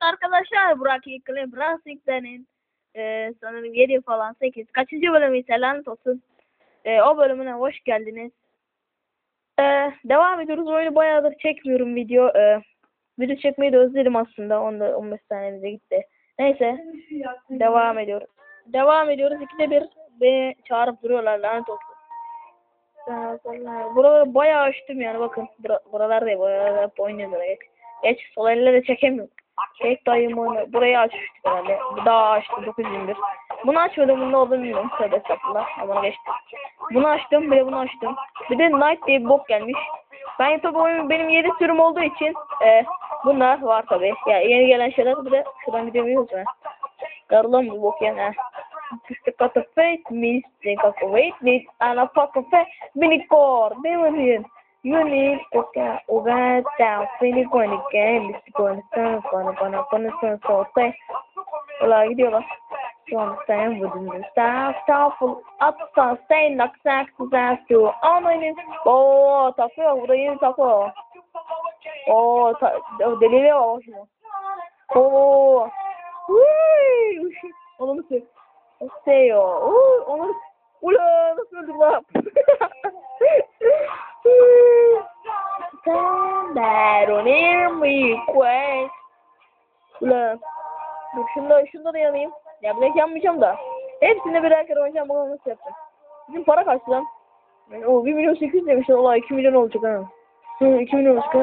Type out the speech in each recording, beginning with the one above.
arkadaşlar Burak İklim Rasik'tenin e, sanırım 7 falan 8 kaçıncı bölümü ise lanet olsun. E, o bölümüne hoş geldiniz. E, devam ediyoruz. Oyunu bayağıdır çekmiyorum video. E, video çekmeyi de özledim aslında. 10 15 saniyemize gitti. Neyse. Devam ediyoruz. Devam ediyoruz. İkide bir beni çağırıp duruyorlar lanet olsun. Buraları bayağı açtım yani bakın. Bura, buralar değil. Buralar hep oynuyorum. Geç, geç sol elle de çekemiyorum. Tek dayım. Burayı açmıştık herhalde. Bu daha açtım 921. Bunu açmadım. Bunda olduğunu bilmiyorum. Tövbe estağfurullah. Ama geçtim. Bunu açtım. Bir de bunu açtım. Bir de Night diye bir bok gelmiş. Ben tabi oyun benim 7 sürüm olduğu için e, bunlar var tabi. Ya yeni gelen şeyler bir de şuradan gidemiyoruz ben. Karılan bu bok yani. Just a face, me think of a wait, need and a fucking face, mini core, they were in. You need get over down, finish going again, this is going stand, gonna, gonna, gonna stand, so say. Ulan gidiyorlar. Şu an sen vurdun. Staff, staff, up, stay, knock, sack, sack, to, online, ooo, takıyor, burada yeni takıyor. Oo, ta, deliyle var şunu. Oo. Uy, onu mu Seo. Uy, onu Ula nasıl öldüm lan? Stand on me quest. Ula. Dur şunda, şunda da yanayım. Ya de yanmayacağım da. Hepsinde birer kere oynayacağım bakalım nasıl yapacağım. Bizim para kaç lan? O 1 milyon 800 demişler. Ola 2 milyon olacak ha. Hı 2 milyon olacak ha.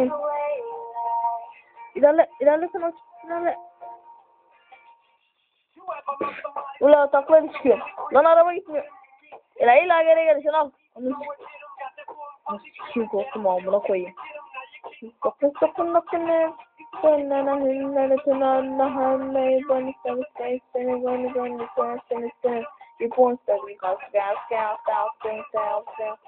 İlerle, ilerle sen aç. İlerle. Ula takla çıkıyor. Lan araba gitmiyor. İla ila geri gel şunu al. Onu Şimdi korktum amına koyayım. Coconut, banana, banana, banana, honey, bunny, bunny, bunny, bunny, bunny, bunny, bunny, bunny, bunny. You're born studying because scout, scout, scout, scout, scout, scout.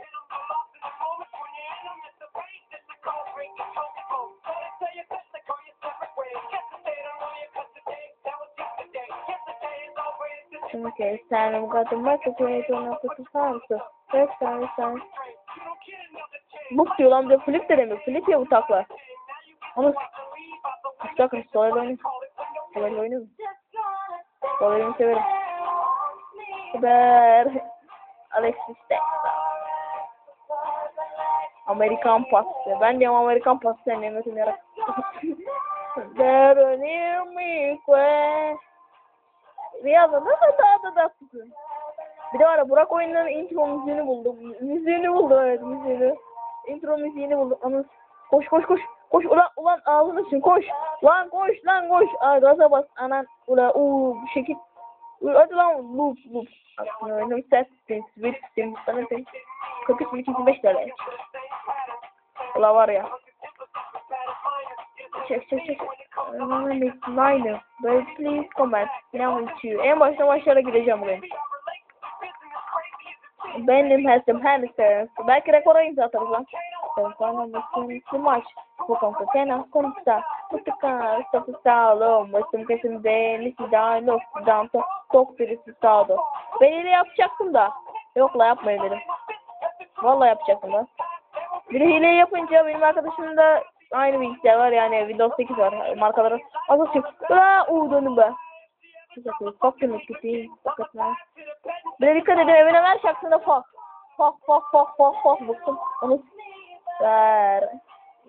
Okay, it's time. I'm going to microwave and I'll put the time. So, next time, it's time. Buk diyor lan bir de flip de demiyor. Flip ya bu takla. Onu bir dakika sola oyunu. Sola oyunu. Sola oyunu severim. Haber. Alexis Texas. Amerikan pastı. Ben diyorum Amerikan pastı ne metin yarak. There near me. Riyaz'a nasıl daha da da sıkın. Bir de var ya Burak oyunların intro müziğini buldum. Müziğini buldum evet müziğini. Intro müziğini buldum. Ama koş koş koş. Koş ulan ulan ağzını için koş. Lan koş lan koş. Aa gaza bas anan. Ula uuu bir şekil. Hadi lan loop loop. Aslında set spin switch spin sana spin. 43 25 TL. Ula var ya. Çek çek çek. Liner. But please comment. Now you. En başta başlara gideceğim bugün. Benim hasım hamster. Belki rekora imza atarız lan. Bana bakın maç. Bu konuda tena konuşta. Mutlaka stopı sağlam. Başım. Nisi daha noktadan çok, çok birisi sağdı. Ben öyle yapacaktım da. Yok la yapmayın dedim. Vallahi yapacaktım da. Bir hile yapınca benim arkadaşım da aynı bilgisayar var yani Windows 8 var markaları. Az çık. Aa uuu döndüm be. Fucking gideyim. Hakikaten. Bir de dikkat edin evine ver şarkısında fuck. Fuck fuck fuck fuck fuck bıktım. Onu ver.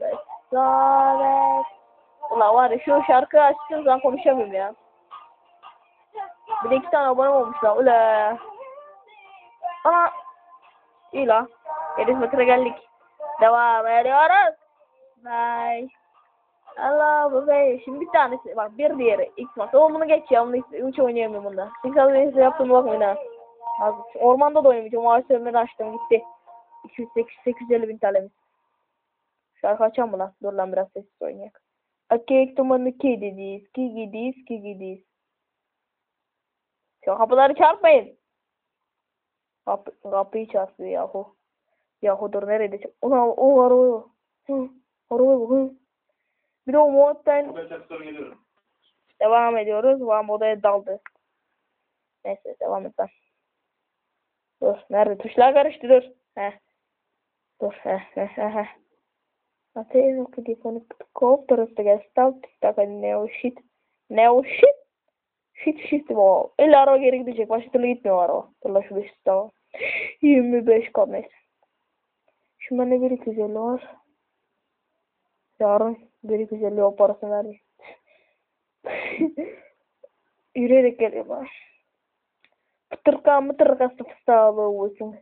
Vesaret. Ulan var ya şu şarkı açtığım zaman konuşamıyorum ya. Bir de iki tane abone olmuşlar. Ula. Ama iyi la. 7 metre geldik. Devam ediyoruz. Bye. Allah bu be. Şimdi bir tanesi bak bir diğeri X mas. O bunu geç ya. Bunu hiç oynayamıyorum bunda. Çünkü az önce yaptığım bakmayın ha. Az, ormanda da oynamayacağım. O ağaçlarını açtım gitti. 200 850 bin TL'miz. Şarkı açalım mı lan? Dur lan biraz sessiz oynayak. Akek tumanı kedidis. Kigidis kigidis. Şu kapıları çarpmayın. Kapı, kapıyı çarpıyor yahu. Yahu dur nerede? Ulan o var o. Hı. Araba bu. Hı. Bir de o moddan devam ediyoruz. Bu modaya daldı. Neyse devam et lan. Dur. Nerede? Tuşlar karıştı dur. Heh. Dur. Heh. Heh. Heh. Ateo que telefone kop terus tegas tal tak ne o shit. Ne o shit? Shit shit o. İlla araba geri gidecek. Başka türlü gitmiyor araba. Dur lan şu 5 tamam. 25 kal neyse. Şimdi bende 1 250 var. Yarın 1 250 o parasını vermeyeyim. Yürüyerek geliyorlar. Pıtırka mıtırka fıstığa olsun.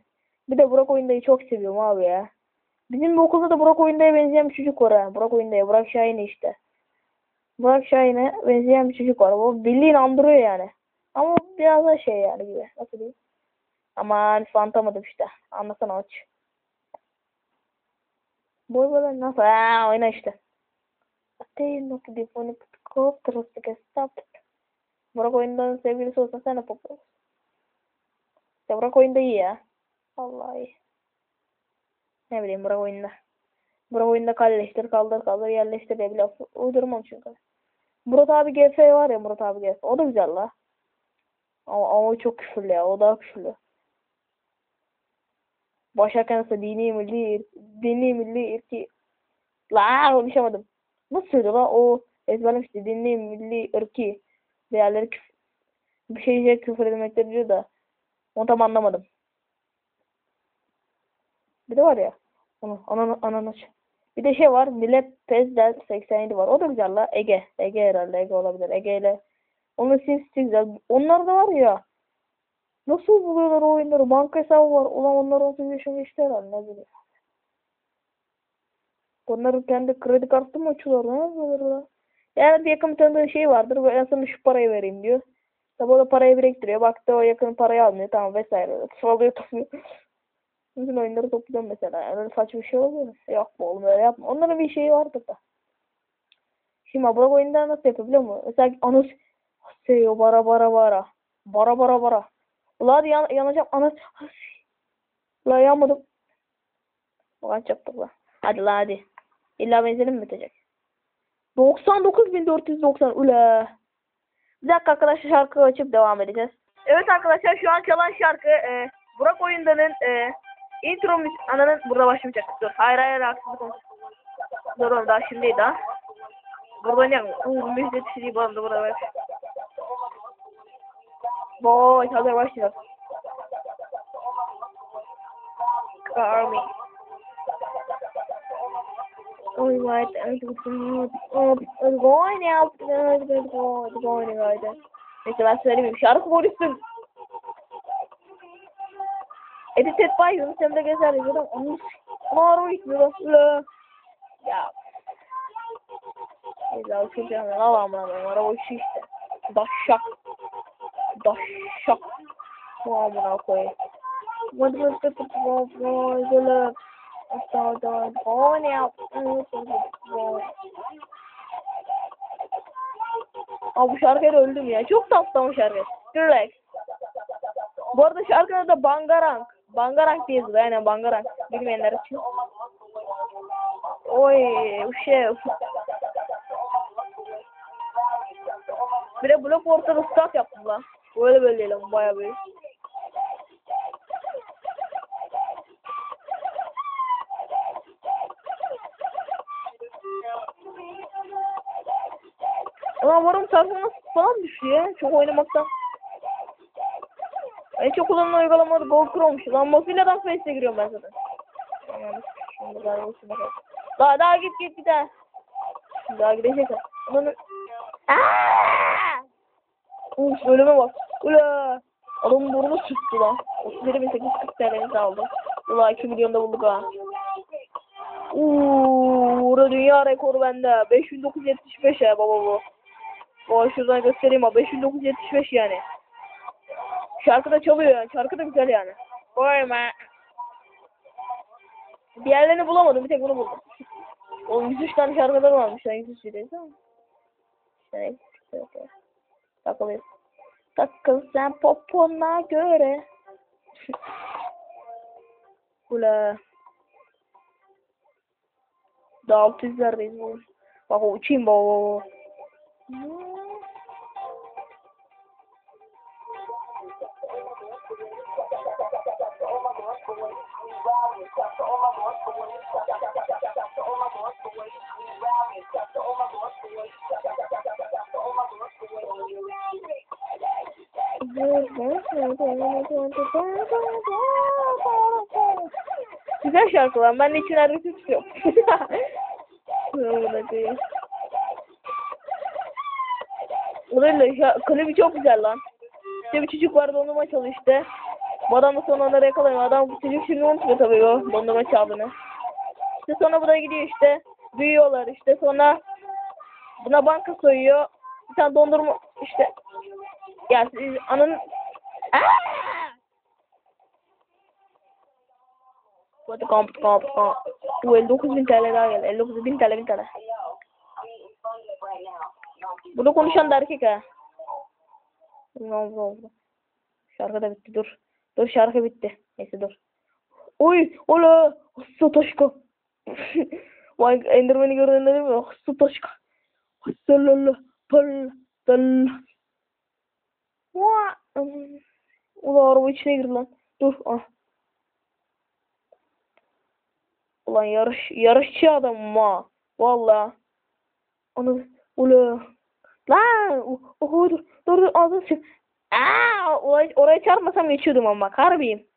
Bir de Burak oyundayı çok seviyorum abi ya. Bizim bir okulda da Burak oyundaya benzeyen bir çocuk var ha. Burak oyundaya. Burak Şahin işte. Burak Şahin'e benzeyen bir çocuk var. O bildiğin andırıyor yani. Ama biraz da şey yani gibi. Nasıl diyeyim? Aman fantamadım işte. Anlasana aç. Boy böyle nasıl? Ha oyna işte. Not the phone kop stop. Burak oyundan sevgilisi olsa sen de poplar. Ya Burak oyunda iyi ya. Vallahi. Ne bileyim Burak oyunda. Burak oyunda kalleştir, kaldır, kaldır, yerleştir diye bir laf uydurmam çünkü. Murat abi GF var ya Murat abi GF. O da güzel la. Ama, ama o çok küfürlü ya. O daha küfürlü. Başarken ise dini milli, dini milli irki. La konuşamadım. Nasıl söylüyor la o ezberlemişti. Dini milli ırki. Değerleri küf bir şey şey küfür etmekte diyor da. Onu tam anlamadım. Bir de var ya. Onu anan anan aç. Bir de şey var. Millet Pezdel 87 var. O da güzel la. Ege. Ege herhalde. Ege olabilir. Ege ile. Onun sinsi güzel. Onlar da var ya. Nasıl buluyorlar o oyunları? Banka hesabı var. Ulan onlar 30 yaşında işte herhalde. Ne bileyim. Onların kendi kredi kartı mı açıyorlar? Ne yapıyorlar lan? Yani bir yakın bir tanıdığı şey vardır. En sonunda şu parayı vereyim diyor. Tabi o da parayı biriktiriyor. Baktı o yakın parayı almıyor. Tamam vesaire. Sıralıyor tutuyor. Bütün oyunları topluyorum mesela. Yani öyle saçma bir şey oluyor mu? Mu oğlum öyle yapma. Onların bir şeyi vardır da. Şimdi Burak oyunları nasıl yapıyor biliyor musun? Mesela anons seyo bara bara bara. Bara bara bara. Ulan yan, yanacağım anons. Ulan yanmadım. Ulan çaptık lan. Hadi lan hadi. İlla benzerim mi bitecek? 99.490 ula. Bir dakika arkadaşlar şarkı açıp devam edeceğiz. Evet arkadaşlar şu an çalan şarkı e, Burak oyundanın e, intro ananın burada başlamayacak. Dur hayır hayır haksızlık olmuş. Dur oğlum daha şimdi daha. Burada oynayalım. Uuu müzik şey bu anda burada var. Boy hazır başlayalım. Army. Oh my god, it's going out, it's going out. Neyse ben söylemeyeyim. Şarkı polisim. Edited by Yunus Emre Gezer yazıyorum. Onun Maro. Ula. Ya. Neyse çok canım. Allah'ım lan. Araba işi işte. Daşşak. Daşşak. Muamına koyayım. What was the proposal? I saw the going out. Abi bu şarkıyla öldüm ya. Çok tatlı o şarkı. Relax. Bu arada şarkının adı Bangarang. Bangarang diye yazılıyor. Aynen Bangarang. Bilmeyenler için. Oy şey. Bir de blok ortada staff yaptım lan. Böyle böyle ama baya böyle. Ulan varım performans falan düşüyor. Çok oynamaktan. En çok kullanılan uygulamaları Google Chrome'muş. Lan Mozilla'dan Face'e giriyorum ben zaten. Şimdi daha olsun bakalım. Daha daha git git bir daha. Şimdi daha gidecek. Aaaa! Uf ölüme bak. Ula! Adamın burnu sürttü lan. 31.840 TL'nizi aldım. Ula 2 milyonda bulduk ha. Uuu, dünya rekoru bende. 5975 ya baba bu. O şuradan göstereyim ha. 5975 yani. Şarkı da çalıyor yani. Şarkı da güzel yani. Koyma. Diğerlerini bulamadım. Bir tek bunu buldum. O 103 tane şarkıları varmış. Yani 103 değil mi? İşte neyse. Takılıyor. Takıl sen popona göre. Ula. Daha 600'lerdeyiz bu. Bak o uçayım baba. Güzel şarkı lan. Ben de tutuyorum. Amına koyayım. Ulan ya, klibi çok güzel lan. İşte bir çocuk var dondurma çalıyor işte. Bu adam da sonra onları yakalamıyor. Adam bu çocuk şimdi unutmuyor tabii o dondurma çaldığını. İşte sonra bu da gidiyor işte. Büyüyorlar işte sonra buna banka soyuyor. Bir tane dondurma işte. Ya siz anın... Aaaa! Hadi kamp kamp kamp. Bu 59 bin TL daha geldi. 59 bin TL bin TL. Burada konuşan da erkek ha. Oldu oldu. Şarkı da bitti dur. Dur şarkı bitti. Neyse dur. Oy ola. Satoşko. Vay Enderman'i gördün değil mi? Satoşko. Salala. Pal. Dal. Ula araba içine girdi lan. Dur. Ah. Ulan yarış yarışçı adam ma. Valla. Onu ula. Lan. Oho dur. Dur dur ağzını sık. Aa, oraya, oraya çarpmasam geçiyordum ama bak harbiyim.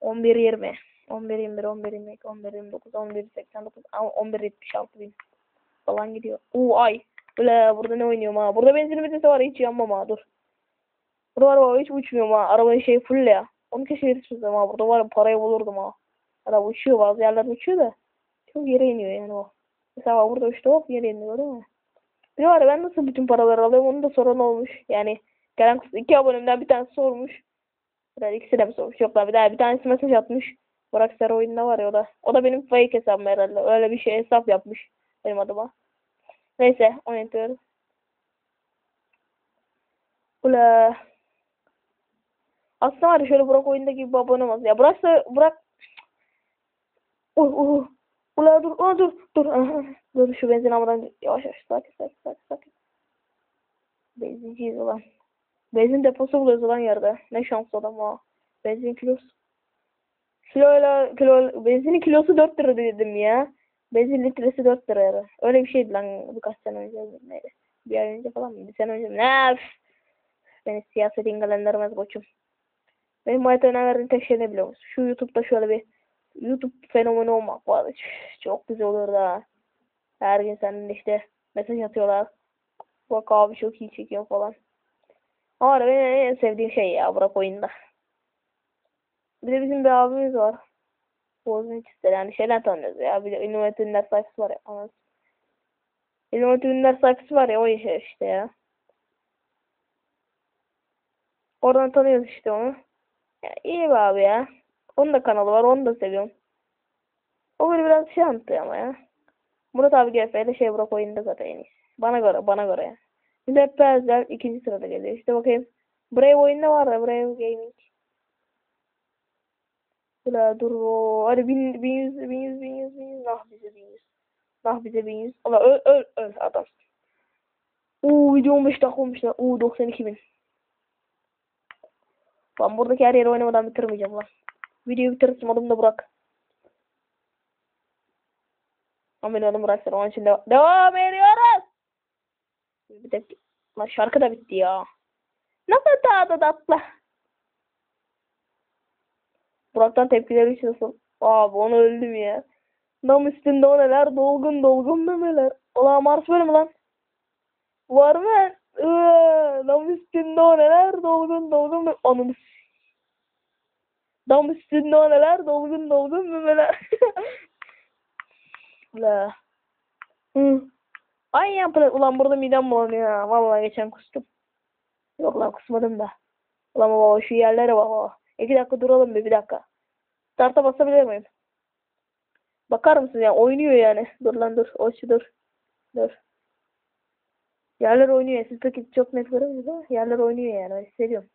11 20. 11 21 11 22 11 29 11 89 11 76 bin falan gidiyor. Oo ay. Böyle burada ne oynuyorum ha. Burada benzin bitesi var hiç yanmam ha dur. Burada var araba hiç uçmuyorum ha. Arabanın şey full ya. Onu keşke yetiştirsem ha. Burada var ya parayı bulurdum ha. Araba uçuyor bazı yerlerde uçuyor da. Çok yere iniyor yani o. Mesela burada uçtu hop yere iniyor değil mi? Bir var ben nasıl bütün paraları alıyorum onu da soran olmuş. Yani gelen iki abonemden bir tanesi sormuş. Herhalde ikisi de mi sormuş? Yok lan bir daha bir tanesi mesaj atmış. Burak Ser oyununda var ya o da. O da benim fake hesabım herhalde. Öyle bir şey hesap yapmış benim adıma. Neyse oynatıyoruz. Ula. Aslında var ya şöyle Burak oyundaki gibi abone olmaz. Ya Burak da Burak Uh, uh. Ula dur, ula dur, dur. Dur şu benzin almadan yavaş yavaş sakin sakin sakin sakin. Benzinciyiz ulan. Benzin deposu buluyoruz ulan yerde. Ne şanslı adam ha. Benzin kilosu. Kiloyla, kilo, benzinin kilosu 4 lira dedim ya. Benzin litresi 4 lira. Öyle bir şeydi lan birkaç sene önce. Neydi? Bir ay önce falan mı? Bir sene önce mi? Ne? Beni siyaset ilgilendirmez koçum. Benim hayata önem verdiğim tek şey ne biliyor musun? Şu YouTube'da şöyle bir YouTube fenomeni olmak var. Çok güzel olur da. Her gün senin işte mesaj atıyorlar. Bak abi çok iyi çekiyor falan. Ama benim en sevdiğim şey ya Burak oyunda. Bir de bizim bir abimiz var. Bozun ister yani şeyden tanıyoruz ya. Bir de üniversite ünlüler sayfası var ya. Anladın. Üniversite ünlüler sayfası var ya o işe işte ya. Oradan tanıyoruz işte onu. Ya, iyi be abi ya. Onun da kanalı var. Onu da seviyorum. O böyle biraz şey anlatıyor ama ya. Murat abi GF'de şey Burak oyunda zaten en iyisi. Bana göre, bana göre ya. Hep Bezler ikinci sırada geliyor. İşte bakayım. Brave oyunda var da Brave Gaming. Ula dur o. Hadi bin, bin yüz, bin yüz, bin yüz, bin yüz. Nah bize bin yüz. Nah bize bin yüz. Ula öl, öl, öl adam. Uuu video 15 dakika olmuş lan. Uuu 92 bin. Ben buradaki her yeri oynamadan bitirmeyeceğim lan. Videoyu bitirirsem adım da Burak. Ama benim adım Burak. Onun için devam, devam ediyoruz. Bir de lan şarkı da bitti ya. Nasıl tadı tatlı. Burak'tan tepkileri için nasıl? Abi onu öldüm ya. Dam üstünde o neler? Dolgun dolgun memeler. Ulan Mars böyle mi lan? Var mı? Iıı, Dam üstünde o neler? Dolgun dolgun memeler. Ananı s- Dam üstünde o neler? Dolgun dolgun memeler. La. Hı. Ay yapın. Ulan burada midem bulanıyor ya. Vallahi geçen kustum. Yok lan kusmadım da. Ulan baba şu yerlere bak baba. İki dakika duralım bir, bir dakika. Start'a basabilir miyim? Bakar mısın ya? Oynuyor yani. Dur lan dur. O şu dur. Dur. Yerler oynuyor. Siz peki çok net görüyorsunuz ama yerler oynuyor yani. Ben hissediyorum.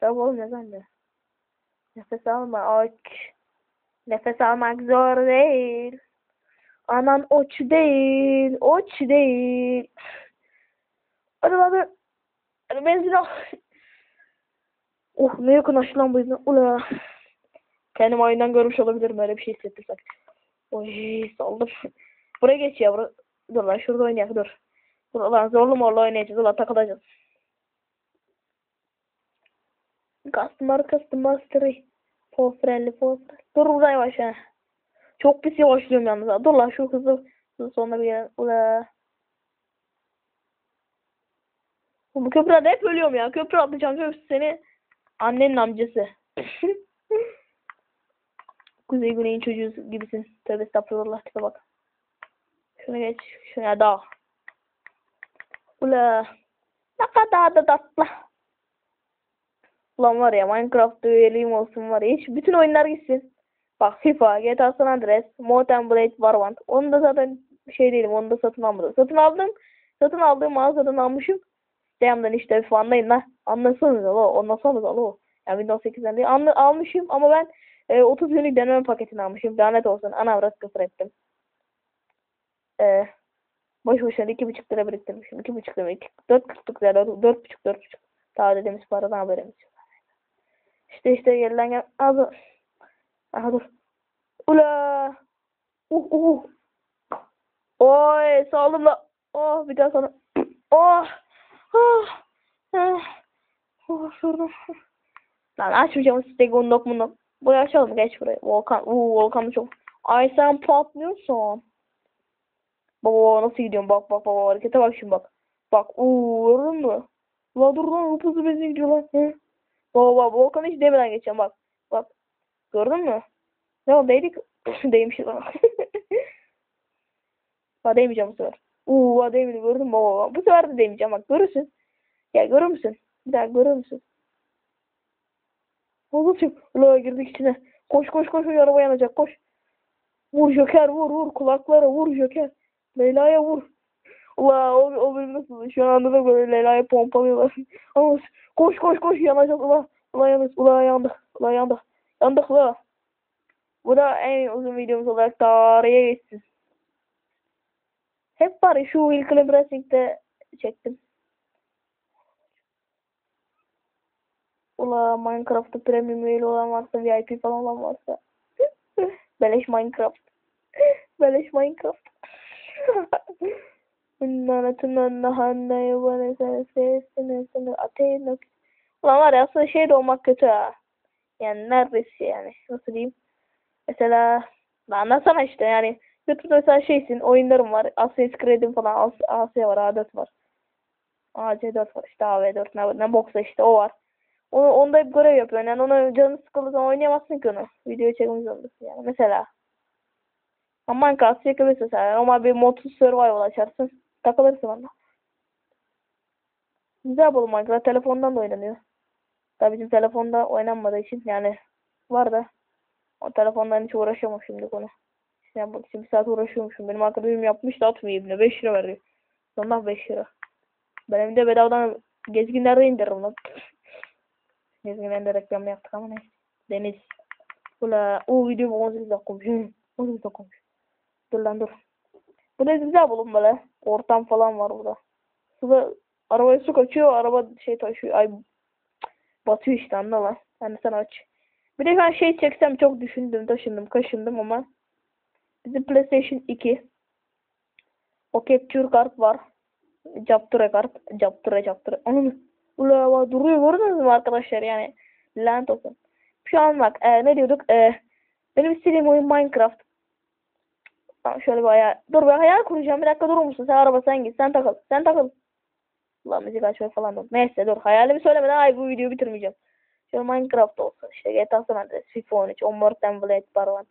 Tabii oğlum ne zannediyor? Nefes alma aç. Nefes almak zor değil. Anan oç değil. Oç değil. Hadi hadi. Hadi benzin al. Oh ne yakınlaştı lan bu yüzden. Ula. Kendim ayından görmüş olabilirim öyle bir şey hissettim. Oy saldım. Buraya geç ya. Bura... Dur lan şurada oynayalım dur. Dur lan zorlu morlu oynayacağız. Ulan takılacağız. Customer, customer, three. For friendly, for friendly. Dur burada yavaş ha. Çok pis yavaşlıyorum yalnız. ha. Dur lan şu hızlı, hızlı sonra bir yere. Ula. Bu köprüde hep ölüyorum ya. Köprü atlayacağım. Köprü seni. Annenin amcası. Kuzey Güney'in çocuğu gibisin. Tövbe estağfurullah tipe bak. Şuna geç. Şuna daha. Ula. Ne kadar da tatlı. Ulan var ya Minecraft üyeliğim olsun var ya. Hiç bütün oyunlar gitsin. Bak FIFA, GTA San Andreas, Mountain Blade Warband. Onu da zaten şey değilim. Onu da satın almadım. Satın aldım. Satın aldığım mağazadan almışım. Siteyimden işte FIFA anlayın lan. Anlasanız alo. Anlasanız alo. Yani Windows 8'den değil. Anla, almışım ama ben e, 30 günlük deneme paketini almışım. Lanet olsun. Ana avrat ettim. E, boş boşuna iki buçuk lira biriktirmişim. iki buçuk lira. iki- Dört kırklık lira. Dört buçuk dört buçuk. Daha dediğimiz paradan haberimiz yok. İşte işte gelen gel. Abi. Aha dur. Ula. Uh uh. Oy sağ olun. Oh bir daha sana. Oh. Oh. Ah. Oh şuradan. Lan açmayacağım size gondok mundok. Buraya açalım geç buraya. Volkan. Uuu Volkan çok. Ay sen patlıyorsun. Baba nasıl gidiyorum bak bak bak harekete bak şimdi bak. Bak uuu gördün mü? La dur lan hızlı benzin gidiyor lan. Hı? Baba baba Volkan hiç demeden geçeceğim bak. Bak. Gördün mü? Ne oldu değdik? Değmişiz ama. Ha değmeyeceğim bu sefer. Uuu ha değmedi gördün mü baba? baba. Bu sefer de değmeyeceğim bak görürsün. Ya görür müsün? Bir daha görür müsün? Oğlum Ula girdik içine. Koş koş koş araba yanacak koş. Vur Joker vur vur kulaklara vur Joker. Leyla'ya vur. Ula o, o bölüm nasıl? Şu anda da böyle Leyla'ya pompalıyorlar. Ama koş koş koş yanacağız ula. Ula yanız ula yandık. Ula yandık. Yandık ula. Bu da en uzun videomuz olarak tarihe geçsin. Hep var şu Will Racing'de çektim. Ula Minecraft'ta premium üyeli olan varsa VIP falan olan varsa. Beleş Minecraft. Beleş Minecraft. Bunların nahanne bana sen sesini seni atayım. Ulan var ya aslında şey de olmak kötü ha. Yani neredeyse yani. Nasıl diyeyim? Mesela anlatsana işte yani. YouTube'da mesela şeysin oyunlarım var. Assassin's Creed'in falan As Asya var A4 var. AC4 var işte AV4 ne, ne boksa işte o var. Onu, onda hep görev yapıyorsun. Yani onu canın sıkıldığı zaman oynayamazsın ki onu. Video çekmek zorundasın yani. Mesela. Ama Minecraft çekebilirsin sen. Normal bir mod survival açarsın. Takılırsın onda. Güzel yapalım Minecraft. Telefondan da oynanıyor. Tabii bizim telefonda oynanmadığı için yani var da o telefondan hiç uğraşamam şimdi konu. Yani bak şimdi bir saat uğraşıyormuşum. Benim arkadaşım yapmış da atmıyor ibne. 5 lira veriyor. Ondan 5 lira. Ben evde bedavadan gezginlerde indiririm lan. Gezginlerde reklam yaptık ama neyse. Deniz. Ula o video 18 dakika olmuş. Hı, 18 dakika olmuş. Dur lan dur. Bu da güzel bulun böyle. Ortam falan var burada. Suda arabaya su kaçıyor. Araba şey taşıyor. Ay batıyor işte anla lan. Yani sen aç. Bir de ben şey çeksem çok düşündüm, taşındım, kaşındım ama bizim PlayStation 2 o capture kart var. Capture kart. Capture capture. Onun ula duruyor gördünüz mü arkadaşlar yani. Lanet olsun. Şu an bak e, ne diyorduk? E, benim istediğim oyun Minecraft. Tamam şöyle bir hayal. Dur ben hayal kuracağım. Bir dakika durur musun? Sen araba sen git. Sen takıl. Sen takıl. Ulan müzik açmayı falan dur. Neyse dur. Hayalimi söylemeden ay bu videoyu bitirmeyeceğim. Şöyle Minecraft olsun. İşte GTA San Andreas, FIFA 13, Onward Blade Barvan.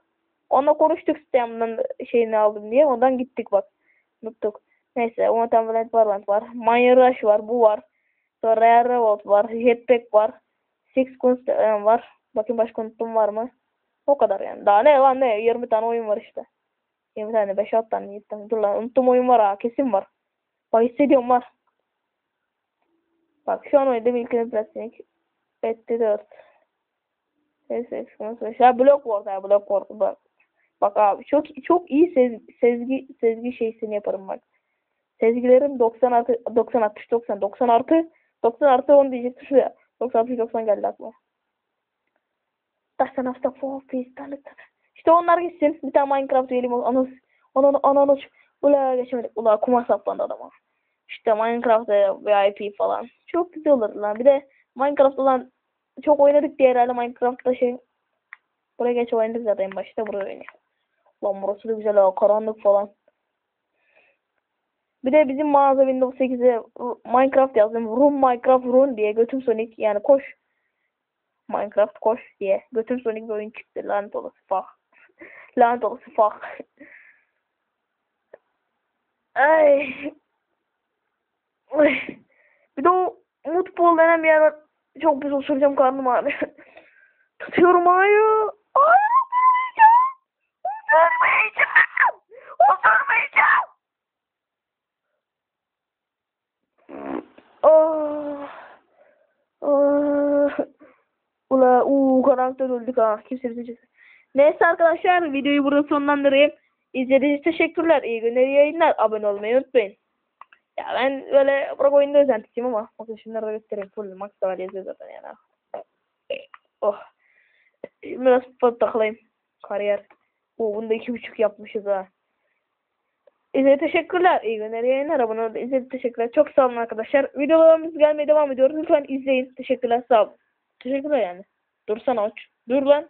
Onunla konuştuk sistemden şeyini aldım diye. Ondan gittik bak. Unuttuk. Neyse Onward Blade Barvan var. Mine Rush var. Bu var. Sonra Rare Revolt var. Jetpack var. Six Guns e, var. Bakayım başka unuttum var mı? O kadar yani. Daha ne lan ne? 20 tane oyun var işte. 20 tane, 5-6 tane, 7 tane. Dur lan unuttum oyun var ha. Kesin var. Bak hissediyorum var. Bak şu an oynadığım ilkini plastik. Etti 4. Neyse eksik Ya blok war ya blok war bak. Bak abi çok çok iyi sez, sezgi sezgi şeysini yaparım bak. Sezgilerim 90 artı 90 60 90 90 artı 90 artı 10 diyecektim ya. 90 60 90 geldi aklıma. Dersen hafta for peace İşte onlar gitsin. Bir tane Minecraft üyeliğim olsun. Anons. Anons. Anons. Ula geçemedik. Ula kuma saplandı adama. İşte Minecraft'ta VIP falan. Çok güzel olur lan. Bir de Minecraft olan çok oynadık diye herhalde Minecraft'ta şey. Buraya geç oynadık zaten en başta buraya oynuyor. Lan burası da güzel ha karanlık falan. Bir de bizim mağaza Windows 8'e Minecraft yazdım. Run Minecraft Run diye götüm Sonic yani koş. Minecraft koş diye. Götüm Sonic bir oyun çıktı. Lanet olası fuck. Lanet olası fuck. Ay. Ay. Bir de o Mutbol denen bir yer. Çok pis osuracağım karnım ağrıyor. Tutuyorum hayır. Hayır osurmayacağım. Osurmayacağım. Osurmayacağım. Oh. Oh. Ula uuu karanlıkta öldük ha. Kimse bizi çekmez. Neyse arkadaşlar videoyu burada sonlandırayım. İzlediğiniz için teşekkürler. İyi günler, iyi yayınlar. Abone olmayı unutmayın. Ya ben böyle bırak oyunda özentisiyim ama bakın şunları da göstereyim. Full max da var yazıyor zaten yani. Oh. Biraz takılayım. Kariyer. Oo, bunu da iki buçuk yapmışız ha. İzlediğiniz teşekkürler. İyi günler, iyi yayınlar. Abone olmayı izlediğiniz teşekkürler. Çok sağ olun arkadaşlar. Videolarımız gelmeye devam ediyor. Lütfen izleyin. Teşekkürler. Sağ olun. Teşekkürler yani. Dursana aç. Dur lan.